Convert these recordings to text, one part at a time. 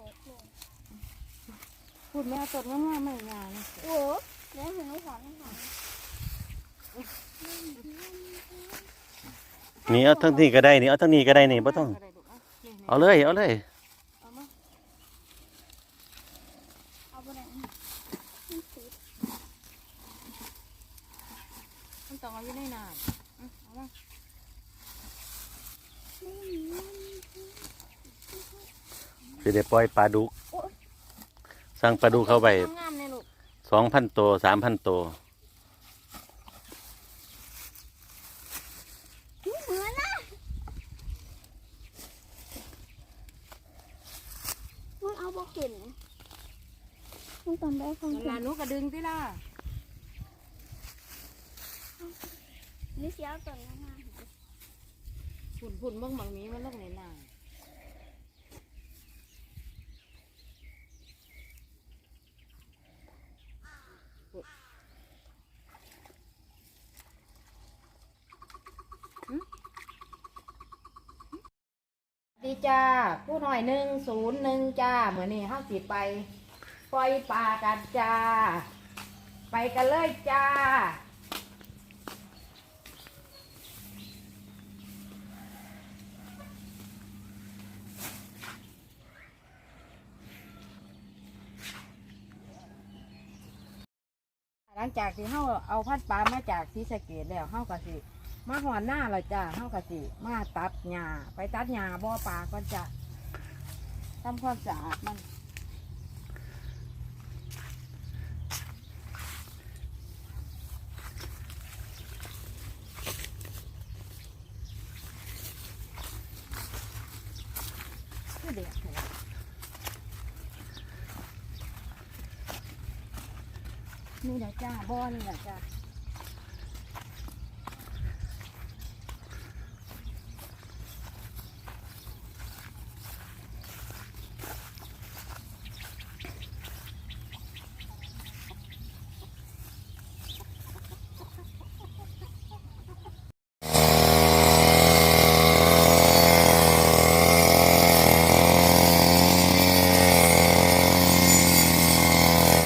บกเลยพูดแม่ตดง่ายๆไม่งานโอ้แล้วถึงไม่สอนไม่สอนนี่เอาทั้งนี้ก็ได้นี่เอาทั้งนี้ก็ได้นี่บ่ต้อง เอาเลยเอาเลย เอามา เอาไปไหน มันต้องเอาอยู่ในน้ำอะเอามา สิได้ปล่อยปลาดุกสั่งปลาดุกเข้าไปงามๆเนี่ยลูกสองพันตัวสามพันตัวเหมือนนะมันเอาบกขึ้นมันตอนได้ฟังเวลาหนูกระดึงที่ล่ะนี่เสียตอนนั้นฝุ่นฝุ่นๆเบิ่งบางนี้มันลงในน้ำ ดีจ้าผู้หน่อยหนึ่งศูนย์หนึ่งจ้าเหมือนนี่ห้าสิบไปปล่อยปลากันจ้า ไปกันเลยจ้า งจากที่เฮาเอาพัดปลามาจากศรีสะเกดแล้วเฮาก็สิ มาหอนหน้าเราจ้าเฮาก็สิ มาตัดหญ้าไปตัดหญ้าบ่อปลาก่อนจ้ะทำความสะอาดมัน คือเด็กเถอะนี่แห ละจ้าบ่อนี่แหละจ้า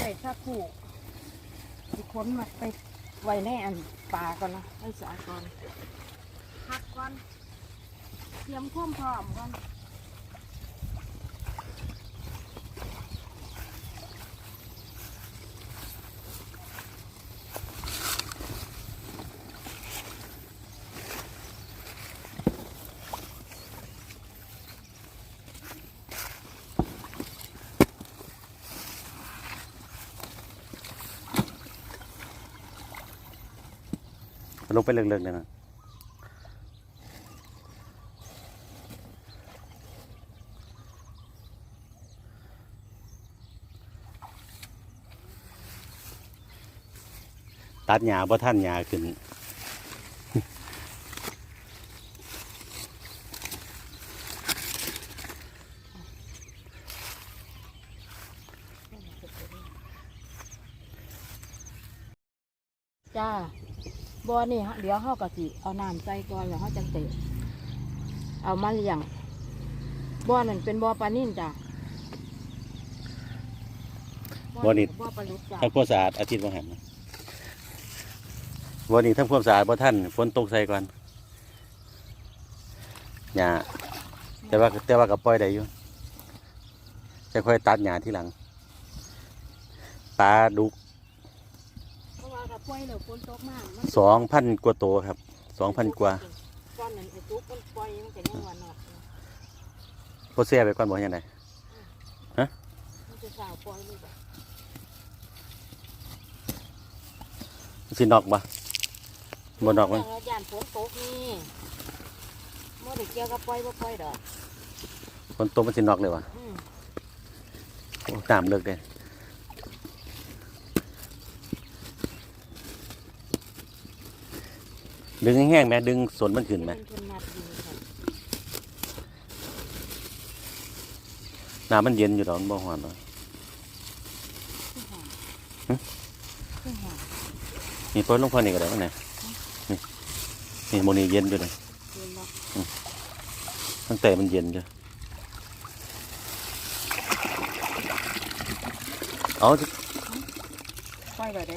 ไปสักคู่สิค้นมาไปไว้ในอันปลาก่อนนะไว้สาก่อนพักก่อนเตรียมความพร้อมก่อน ลงไปเลิกๆเลยนะตัดหญ้าบ่ท่านหญ้าขึ้นจ้า บ่อนี่ฮะเดี๋ยวเฮาก็สิเอาน้ำใส่ก่อนแล้วเฮาจังเตะเอามาเลี้ยงบ่อนั่นเป็นบ่อปลานิ่นจ้ะบ่อนี่ บ่อปลาลุกจ้ะทำความสะอาดอาทิตย์บ่หันนะวันนี้ทำความสะอาดบ่ท่านฝนตกใส่ก่อนหญ้าแต่ว่าแต่ว่าก็ปล่อยได้อยู่จะค่อยตัดหญ้าทีหลังปลาดุก เพราะว่ากับปล่อยแล้วฝนตกมากมันสองพันกว่าตัวครับสองพันกว่าก้อนนั้นไอ้ตุ๊กมันปล่อยมันจะยังวันนอดโพเสียไปก่อนบ่ยังไงมันจะสาวปล่อยเลยจ้ะสินอกบ่บ่นอกมันย่างย่านฝนตกนี่บ่ได้เกี่ยวกับปล่อยบ่ปล่อยดอกฝนตกมันสินอกเลยวะอืม โอ้น้ำเลิกเลย ดึงแห้งๆแม่ดึงสนมันขึ้นไหมมันเพิ่นมัดอยู่ค่ะน้ำมันเย็นอยู่ดอกมันบ่ฮ้อนเนาะคือหอมหึคือหอมนี่ปล่อยลงพอนี่ก็ได้มั้งเนี่ยนี่นี่โมนี่เย็นอยู่เลยเห็นบ่ตั้งแต่มันเย็นจ้ะเอาปล่อยไปเด้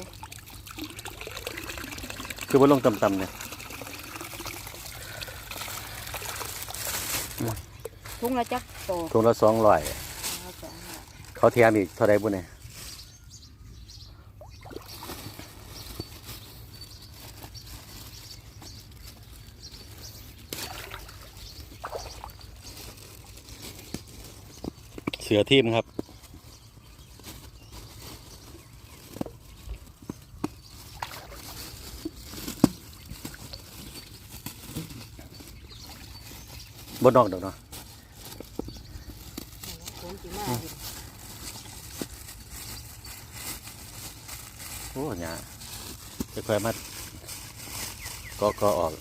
คือว่าลงต่ำๆเนี่ย ทุ่งละจักโตตรงละสองร้อยเอาสองร้อยเขาเทียมอีกเท่าไรบุญเนี่ยเสือทีมครับบนนอกดอกเนาะ ผมสิมาเห็น โอ้ยจะค่อยมาก็ก็ออก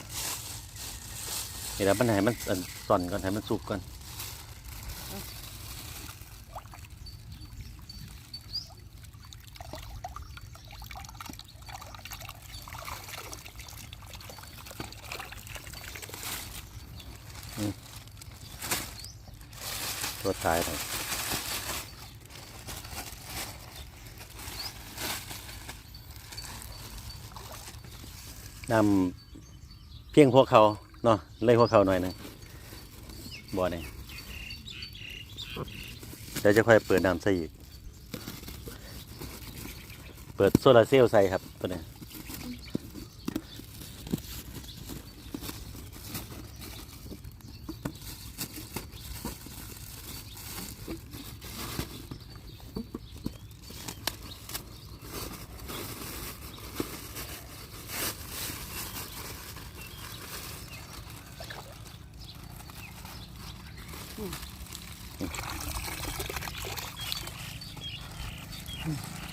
นี่แหล้วมันให้มันอ่อนก่อนให้มันสุกก่อนตัวตายเลย นำเพียงพวกเขาเนาะเลยพวกเขาหน่อยหนึงบ่อนี่เดี๋ยวจะค่อยเปิดน้ำใส่อีก เปิดโซลาเซลล์ใส่ครับตัวนี้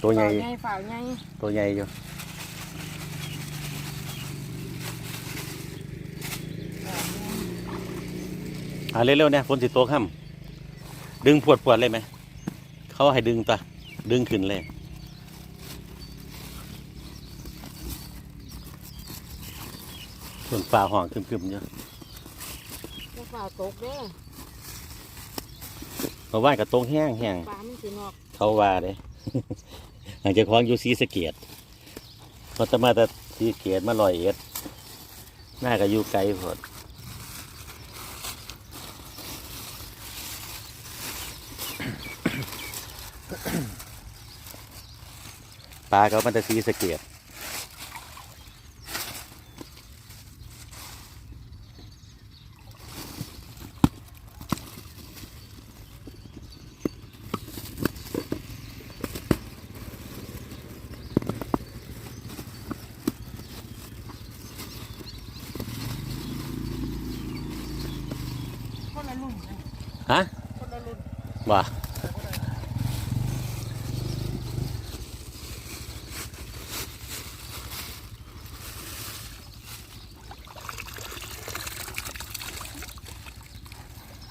ตัวใหญ่ฝ่าใหญ่ ฝ่าใหญ่ตัวใหญ่อยู่อ่าเร็วๆเนี่ยฝนสิโตกค่ำดึงปวดปวดๆเลยไหม เขาให้ดึงตาดึงขึ้นเลยส่วนฝ่าห้องคึมๆอยู่บ่ฝ่าตกเด้อเพราะว่ากับตรงแห้งแห้งปลามันสินอก เขาว่าเลย หลังจากคล้องอยู่ซีสะเกียดพอจะมาแต่ซีสเกียดมาลอยเอ็ดหน้าก็อยู่ไกลพอดปลาเขามันจะซีสะเกียด คนละรุ่นนะ ฮะว่า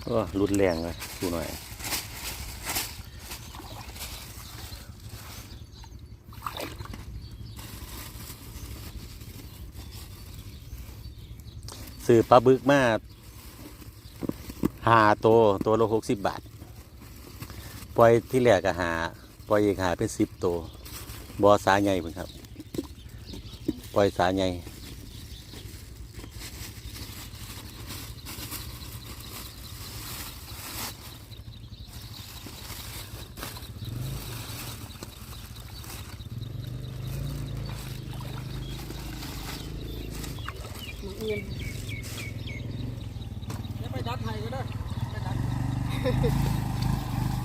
โอ้รุนแรงเลยดูหน่อยซื้อปลาบึกมา หาตัวตัวละหกสิบบาท ปล่อยที่แรกก็หา ปล่อยอีกหาเป็นสิบตัวบอสาใหญ่เพิ่นครับ ปล่อยสาใหญ่มืออื่น เดี๋ยวไปดัดไห้ก็ได้ไปดัด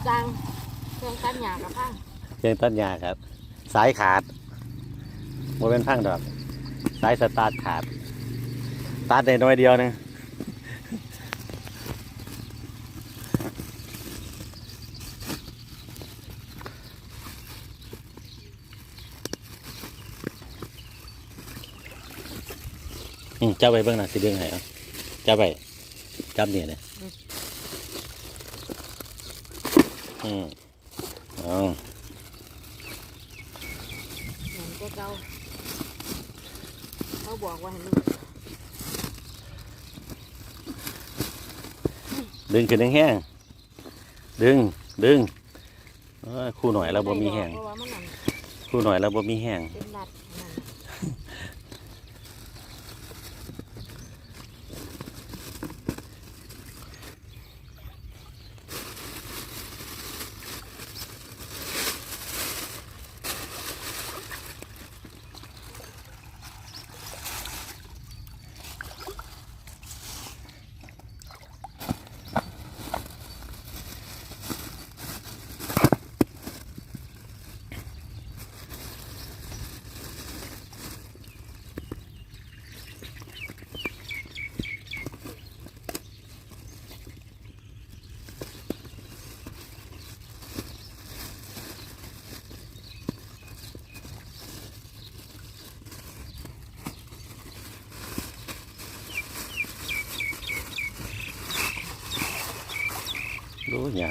จังเครื่องตัดหญ้ากับพังเพียงต้นยาครับ สายขาดโมเป็นพังดอก สายสตาร์ทขาด ตัดได้น้อยเดียวนึงอืมจับไปเบื้องหน้าสิเบื้องไหนเอาจับไปจับเนี่ยเลย อืมเอ๋อเหมือนก็เก่าเขาบอกว่าให้มึงดึงขึ้นแห้งๆดึงดึงเอ้ยคู่หน่อยแล้วบ่มีแห้งเพราะว่ามันนั่นคู่หน่อยแล้วบ่มีแห้งเป็นรัดนั่นน่ะ ดูหย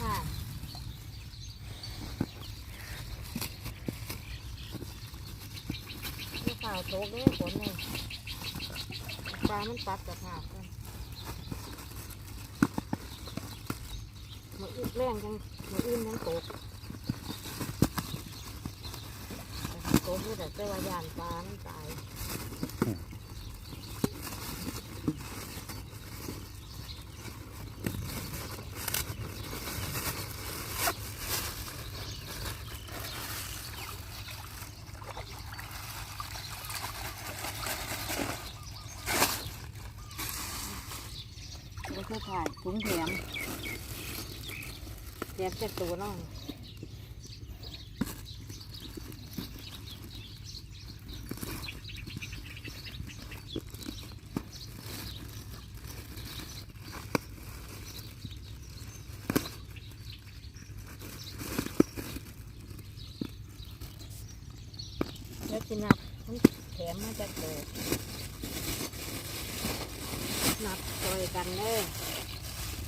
สองถึงสิบห้าที่ข่าวโตกเลยฝนเลยปลามันตัดกับผาบกันมืออึดแรงจังมืออื่นยังตกแต่โตกอยู่แต่เจ้าว่ายานปลามันตาย ก็คือถ่ายถุงแถมแถมเจ็ดตัวน้องแล้วจินับแถมมาจากโด นับซอยกันเลย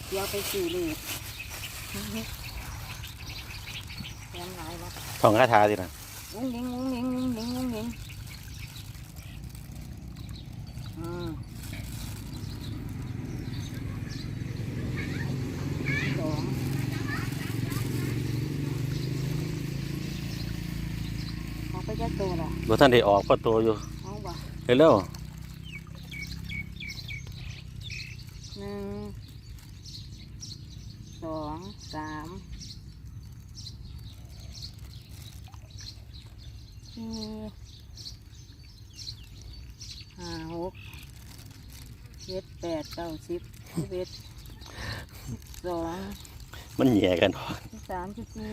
เดี๋ยวไปสี่ลูกแถมหลายวัดท่องคาถาสินะงุ้งยิงงุ้งยิงงุ้งยิงงุ้งยิงอืมสองเอาไปจะตัวละบ่ท่านได้ออกก็โตอยู่เอาบ่เร็วหนึ่งสองสามสี่ ห้าหกเจ็ดแปดเก้าสิบสิบเอ็ดสิบสองๆมันแย่กันสิบสามสิบสี่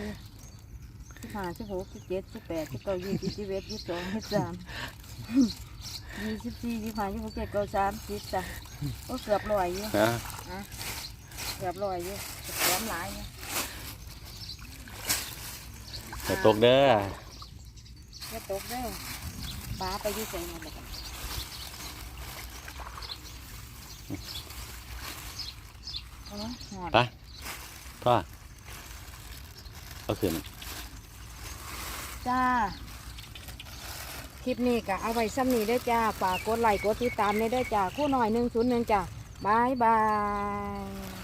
สิบห้าสิบหกสิบเจ็ดสิบแปดสิบเก้ายี่สิบสิบเอ็ดยี่สิบสองยี่สิบสามยี่สิบสี่ยี่สิบห้ายี่สิบหกเจ็ดเก้าสามสิบจ้ะก็เกือบร้อยอยู่นะเกือบร้อยอยู่แถมหลายอยู่อย่าตกเด้อ อย่าตกเด้อปลาไปอยี่ใส่หมดเลยกันเอาเนาะหอดไปพ่อเอาขึ้นจ้า คลิปนี้ก็เอาไว้ซ้ำนี้เด้อจ้า ฝากกดไลค์กดติดตามในเด้อจ้า คู่หน่อยหนึ่งศูนย์หนึ่งจ้าบายบาย